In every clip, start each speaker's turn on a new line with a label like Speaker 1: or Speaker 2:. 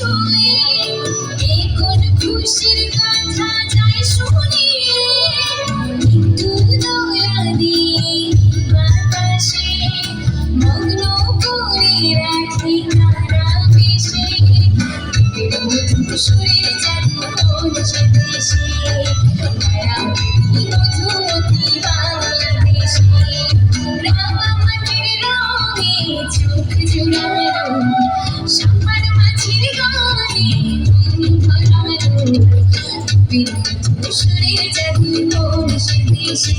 Speaker 1: ছুঁয়ে এ খুশির কথা যায় শুনিয়ে একটু দোলা দিয়ে বাতাসে মগ্ন করে রাখি তারা বেশে। সুরের জাদু করছে দেশে। তুষারের জাতি তোর সে দেশে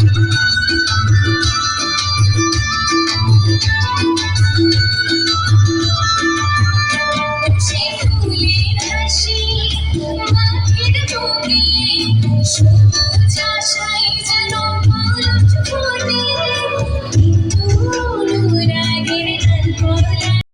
Speaker 1: thank you. Thank you.